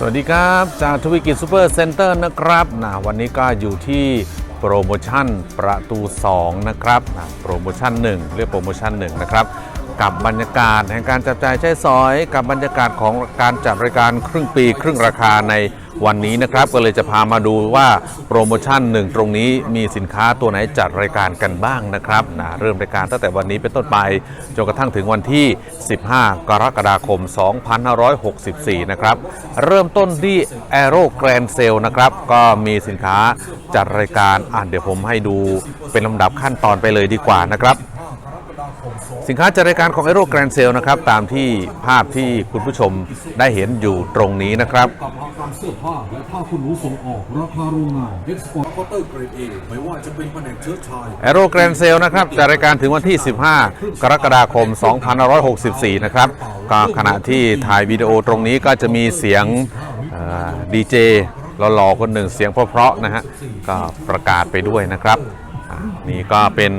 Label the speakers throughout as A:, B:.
A: สวัสดีครับจากทวิกิจซูเปอร์เซ็นเตอร์นะครับนะวันนี้ก็อยู่ที่โปรโมชั่นประตู 2 นะครับนะโปรโมชั่น 1 เรียกโปรโมชั่น 1 นะครับ กับบรรยากาศแห่งการจับจ่ายใช้สอย กับบรรยากาศของการจัดรายการครึ่งปี ครึ่งราคาในวันนี้นะครับ ก็เลยจะพามาดูว่าโปรโมชั่นหนึ่งตรงนี้มีสินค้าตัวไหนจัดรายการกันบ้างนะครับนะเริ่มรายการตั้งแต่วันนี้เป็นต้นไปจนกระทั่งถึงวันที่ 15 กรกฎาคม 2564 นะครับ เริ่มต้นที่ Aero Grand Sale นะครับ ก็มีสินค้าจัดรายการอ่านเดี๋ยวผมให้ดูเป็นลำดับขั้นตอนไปเลยดีกว่านะครับ สินค้าจัดรายการของ Aero Grand Sale นะครับ ตามที่ภาพที่คุณผู้ชมได้เห็นอยู่ตรงนี้นะครับ
B: กับอาการเสื้อผ้าและผ้าคุณหนูส่งออก ราคาโรงงานเอ็กซ์พอร์ตคอเตอร์เกรดเอไม่ว่าจะเป็นแผนกเชื้อชาย
A: Aero Grand Sale นะครับจัดรายการถึงวันที่ 15 กรกฎาคม 2564 นะครับก็ขณะที่ถ่ายวิดีโอตรงนี้ก็จะมีเสียงดีเจหล่อๆคนหนึ่งเสียงเพราะๆนะฮะก็ประกาศไปด้วยนะครับอ่านี่ก็เป็น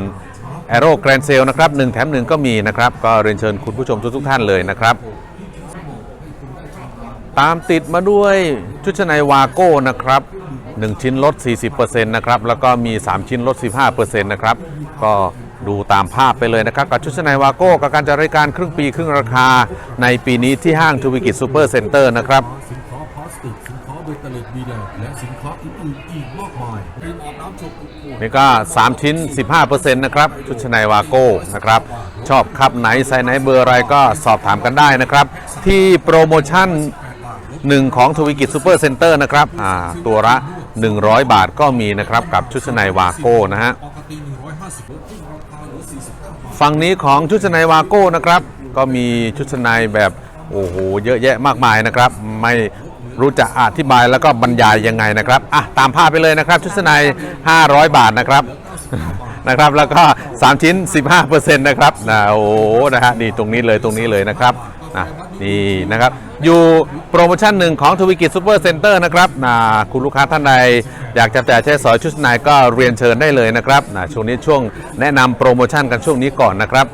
A: Aero Grand Sale นะครับ1แถม1ก็มีนะครับ ก็เรียนเชิญคุณผู้ชมทุกท่านเลยนะครับ ตามติดมาด้วยชุดชั้นในวาโก้นะครับ 1 ชิ้นลด 40%นะครับ แล้วก็มี 3 ชิ้นลด 15%นะครับ ก็ดูตามภาพไปเลยนะครับ กับชุดชั้นในวาโก้กับการจัดรายการครึ่งปีครึ่งราคาในปีนี้ที่ห้างทูวิกิจซูเปอร์เซ็นเตอร์นะครับ
B: เบตเตอร์เลตบีแดงและสินค้าอื่นๆอีกมากมายครีมอาบน้ำโชกุโค
A: นี่ก็ 3 ชิ้น 15%นะครับ ชุดชนในวาโก้นะครับ ชอบคับไหนไซส์ไหนเบอร์อะไรก็สอบถามกันได้นะครับ ที่โปรโมชั่น1ของทวิกิจซูเปอร์เซ็นเตอร์นะครับตัวละ 100 บาทก็มีนะครับ กับชุดชนในวาโก้นะฮะฝั่งนี้ของชุดชนในวาโก้นะครับ ก็มีชุดชนในแบบโอ้โหเยอะแยะมากมายนะครับ ไม่ รู้จะอธิบายแล้วก็บรรยายยังไงนะครับอะตามภาพไปเลยนะครับ ชุดชั้นใน 500 บาทนะครับนะครับแล้วก็ 3 ชิ้น 15%นะครับนะโอ้โหนะฮะนี่ตรงนี้เลยตรงนี้เลยนะครับนะนี่นะครับ อยู่โปรโมชั่นหนึ่งของทวิกิจซูเปอร์เซ็นเตอร์นะครับนะคุณลูกค้าท่านใดอยากจะแต่ใช้สอยชุดชั้นในก็เรียนเชิญได้เลยนะครับนะช่วงนี้ช่วงแนะนำโปรโมชั่นกันช่วงนี้ก่อนนะครับ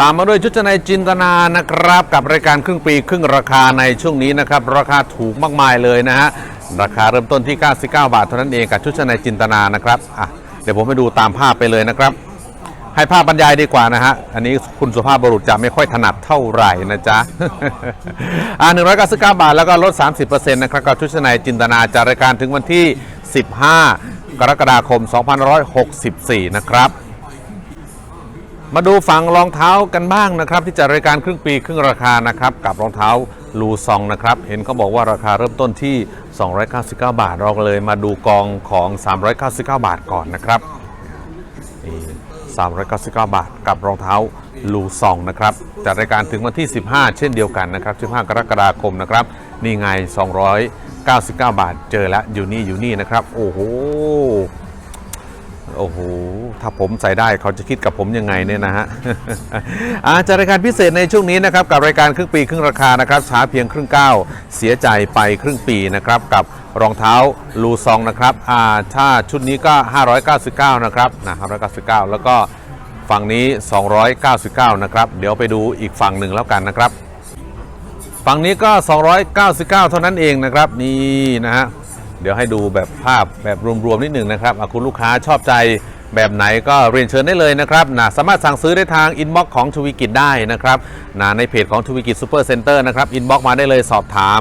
A: ตามมาด้วยชุดชั้นในจินตนานะครับ กับรายการครึ่งปีครึ่งราคาในช่วงนี้นะครับ ราคาถูกมากมายเลยนะฮะราคาเริ่มต้นที่ 99 บาทเท่านั้นเองกับชุดชั้นในจินตนานะครับอะเดี๋ยวผมไปดูตามภาพไปเลยนะครับ ให้ภาพบรรยายดีกว่านะฮะอันนี้คุณสุภาพบุรุษจะไม่ค่อยถนัดเท่าไหร่นะจ๊ะอ่า199 บาทแล้วก็ลด 30%นะครับกับชุดชั้นในจินตนาจากรายการถึงวันที่ 15 กรกฎาคม 2564 นะครับ มาดูฝั่งรองเท้ากันบ้างนะครับ ที่จัดรายการครึ่งปีครึ่งราคานะครับกับรองเท้าลูซองนะครับ เห็นเขาบอกว่าราคาเริ่มต้นที่ 299 บาท เราเลยมาดูกองของ 399 บาทก่อนนะครับนี่399 บาท กับรองเท้าลูซองนะครับจัดรายการถึงวันที่ 15 เช่นเดียวกันนะครับ 15 กรกฎาคมนะครับ นี่ไง 299 บาท เจอแล้วอยู่นี่อยู่นี่นะครับ โอ้โห โอ้โห ถ้าผมใส่ได้เขาจะคิดกับผมยังไงเนี่ยนะฮะอาจารายการพิเศษในช่วงนี้นะครับ กับรายการครึ่งปีครึ่งราคานะครับช้าเพียงครึ่งก้าวเสียใจไปครึ่งปีนะครับ กับรองเท้าลูซองนะครับอ่าถ้าชุดนี้ก็ 599 นะครับนะ599 แล้วก็ฝั่งนี้ 299 นะครับ เดี๋ยวไปดูอีกฝั่งหนึ่งแล้วกันนะครับ ฝั่งนี้ก็ 299 เท่านั้นเองนะครับ นี่นะฮะ เดี๋ยวให้ดูแบบภาพแบบรวมๆนิดหนึ่งนะครับอะคุณลูกค้าชอบใจแบบไหนก็เรียนเชิญได้เลยนะครับนะสามารถสั่งซื้อได้ทางอินบ็อกซ์ของทวีกิจได้นะครับนะในเพจของทวีกิจซูเปอร์เซ็นเตอร์นะครับอินบ็อกซ์มาได้เลยสอบถาม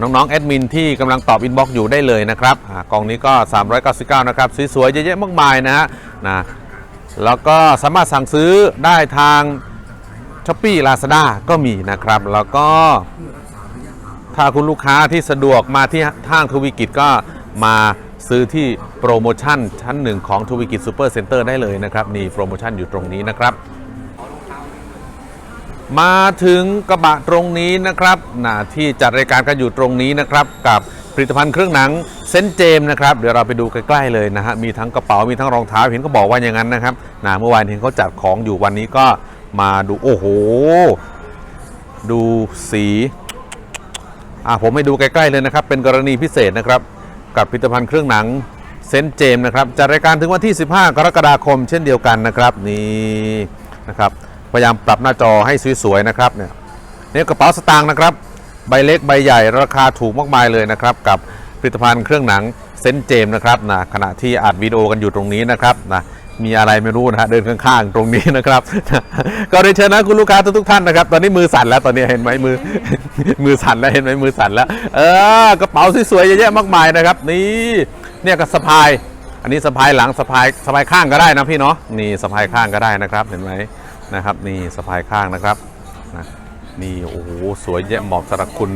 A: น้องๆแอดมินที่กำลังตอบอินบ็อกซ์อยู่ได้เลยนะครับกล่องนี้ก็ 399 นะครับสวยๆเยอะแยะมากมายนะฮะนะแล้วก็สามารถสั่งซื้อได้ทางช้อปปี้ลาซาด้าก็มีนะครับ แล้วก็ ถ้าคุณลูกค้าที่สะดวกมาที่ห้างทวีกิจก็มาซื้อที่โปรโมชั่นชั้นหนึ่งของทวีกิจซูเปอร์เซ็นเตอร์ได้เลยนะครับนี่โปรโมชั่นอยู่ตรงนี้นะครับ มาถึงกระบะตรงนี้นะครับนะที่จัดรายการกันอยู่ตรงนี้นะครับ กับผลิตภัณฑ์เครื่องหนังเซนเจมนะครับ เดี๋ยวเราไปดูใกล้ๆเลยนะฮะมีทั้งกระเป๋ามีทั้งรองเท้าเห็นเขาบอกว่าอย่างนั้นนะครับนะเมื่อวานเห็นเขาจัดของอยู่วันนี้ก็มาดูโอ้โห ดูสี อะผมให้ดูใกล้ๆเลยนะครับ เป็นกรณีพิเศษนะครับกับผลิตภัณฑ์เครื่องหนังเซนต์เจมส์นะครับจัดรายการถึงวันที่ 15 กรกฎาคม เช่นเดียวกันนะครับนี่นะครับพยายามปรับหน้าจอให้สวยๆนะครับเนี่ยนี่กระเป๋าสตางค์นะครับ ใบเล็กใบใหญ่ราคาถูกมากมายเลยนะครับ กับผลิตภัณฑ์เครื่องหนังเซนต์เจมส์นะครับนะขณะที่อัดวิดีโอกันอยู่ตรงนี้นะครับนะ มีอะไรไม่รู้นะฮะเดินข้างๆ ตรงนี้นะครับ ก็เรียเชิญนะคุณลูกค้าทุกๆท่านนะครับ ตอนนี้มือสั่นแล้วตอนนี้เห็นไหมมือ มือสั่นแล้วเห็นไหมมือสั่นแล้ว เออกระเป๋าสวยๆเยอะแยะมากมายนะครับ นี่เนี่ยก็สะพาย อันนี้สะพายหลังสะพายสะพายข้างก็ได้นะพี่เนาะนี่สะพายข้างก็ได้นะครับ เห็นไหมนะครับ นี่สะพายข้างนะครับนะนี่โอ้โหสวยแยะเหมาะสำหรับคุณ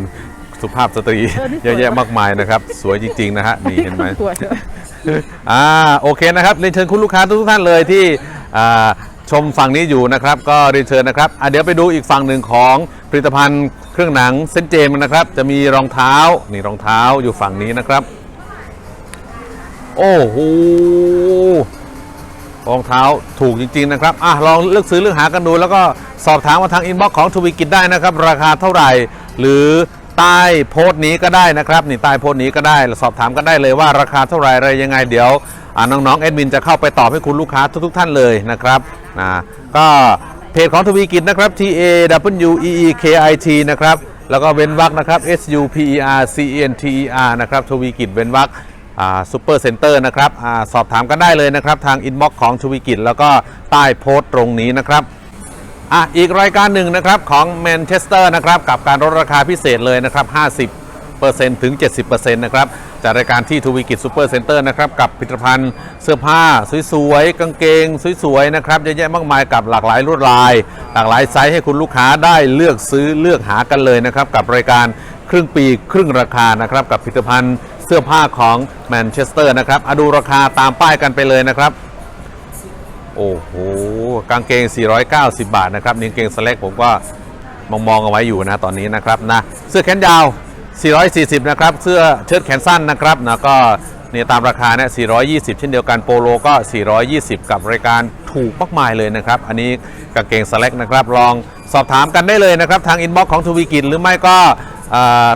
A: สุภาพสตรี
C: เออนี่สวย
A: เยอะแยะมากมายนะครับ สวยจริง ๆ นะฮะนี่เห็นไหม
C: สวย
A: อ่าโอเคนะครับเรียนเชิญคุณลูกค้าทุกๆท่านเลยที่อ่าชมฝั่งนี้อยู่นะครับ ก็เรียนเชิญนะครับอะเดี๋ยวไปดูอีกฝั่งหนึ่งของผลิตภัณฑ์เครื่องหนังเซนต์เจมส์นะครับ จะมีรองเท้านี่รองเท้าอยู่ฝั่งนี้นะครับ โอ้โหรองเท้าถูกจริง ๆ นะครับอะลองเลือกซื้อเลือกหากันดู แล้วก็สอบถามมาทางอินบ็อกซ์ของทวีกิจได้นะครับ ราคาเท่าไหร่ หรือ ใต้โพสต์นี้ก็ได้นะครับนี่ใต้โพสต์นี้ก็ได้สอบถามกันได้เลยว่าราคาเท่าไหร่อะไรยังไงเดี๋ยวน้องๆแอดมินจะเข้าไปตอบให้คุณลูกค้าทุก ๆ ท่านเลยนะครับนะก็เพจของทวีกิจนะครับ T A W E E K I T นะครับแล้วก็เว้นวรรคนะครับ S U P E R C E N T E R นะครับทวีกิจเว้นวรรคซูเปอร์เซ็นเตอร์นะครับอสอบถามกันได้เลยนะครับ ทางอินบ็อกซ์ของทวีกิจแล้วก็ใต้โพสต์ตรงนี้นะครับ อะอีกรายการหนึ่งนะครับของแมนเชสเตอร์นะครับกับการลดราคาพิเศษเลยนะครับ 50%ถึง 70%นะครับจากรายการที่ทวีกิจซูเปอร์เซ็นเตอร์นะครับกับผลิตภัณฑ์เสื้อผ้าสวยๆ กางเกงสวยๆ นะครับเยอะแยะมากมายกับหลากหลายลวดลาย หลากหลายไซส์ให้คุณลูกค้าได้เลือกซื้อเลือกหากันเลยนะครับกับรายการครึ่งปีครึ่งราคานะครับกับผลิตภัณฑ์เสื้อผ้าของแมนเชสเตอร์นะครับอดูราคาตามป้ายกันไปเลยนะครับ โอ้โหกางเกง 490 บาทนะครับนี่งเกงสแลกผมก็มองมองๆเอาไว้อยู่นะตอนนี้นะครับนะเสื้อแขนยาว 440 นะครับ เสื้อเชิ้ตแขนสั้นนะครับนะก็เนี่ยตามราคาเนี่ย 420 เช่นเดียวกันโปโลก็ 420 กับรายการถูกมากมายเลยนะครับ อันนี้กางเกงสแลกนะครับ ลองสอบถามกันได้เลยนะครับ ทางอินบ็อกซ์ของทวีกิจหรือไม่ก็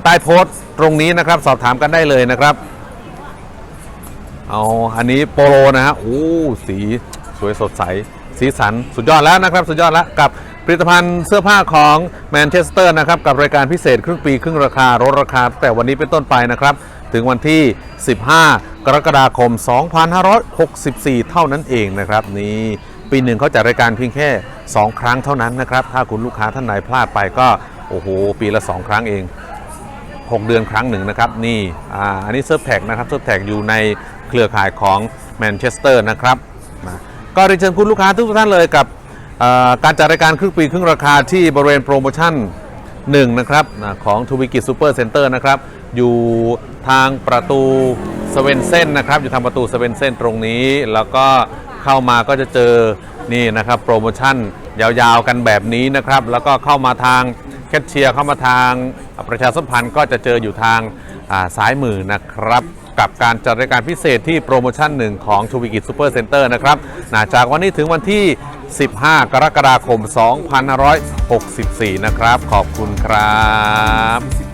A: ใต้โพสต์ตรงนี้นะครับ สอบถามกันได้เลยนะครับ เอาอันนี้โปโลนะฮะโอ้สี สวยสดใส สีสันสุดยอดแล้วนะครับ สุดยอดแล้วกับผลิตภัณฑ์เสื้อผ้าของแมนเชสเตอร์นะครับ กับรายการพิเศษครึ่งปี ครึ่งราคาลดราคาตั้งแต่วันนี้เป็นต้นไปนะครับ ถึงวันที่ 15 กรกฎาคม 2564 เท่านั้นเองนะครับ นี่ปีหนึ่งเขาจัดรายการเพียงแค่ 2 ครั้งเท่านั้นนะครับ ถ้าคุณลูกค้าท่านไหนพลาดไปก็โอ้โห ปีละ 2 ครั้งเอง 6 เดือนครั้งหนึ่งนะครับ นี่อ่าอันนี้เซิร์ฟแท็กนะครับเซิร์ฟแท็กอยู่ในเครือข่ายของแมนเชสเตอร์นะครับนะ ก็เรียนเชิญคุณลูกค้าทุกท่านเลยกับการจัดรายการครึ่งปีครึ่งราคาที่บริเวณโปรโมชั่น1นะครับของทูวิกิซูเปอร์เซ็นเตอร์นะครับอยู่ทางประตูสเวนเซนนะครับอยู่ทางประตูสเวนเซนตรงนี้ แล้วก็เข้ามาก็จะเจอนี่นะครับโปรโมชั่นยาวๆกันแบบนี้นะครับ แล้วก็เข้ามาทางแคชเชียร์เข้ามาทางประชาสัมพันธ์ก็จะเจออยู่ทาง ซ้ายมือนะครับ กับการจัดรายการพิเศษที่โปรโมชั่นหนึ่งของชูวิกิจซูเปอร์เซ็นเตอร์นะครับนะจากวันนี้ถึงวันที่ 15 กรกฎาคม 2564 นะครับ ขอบคุณครับ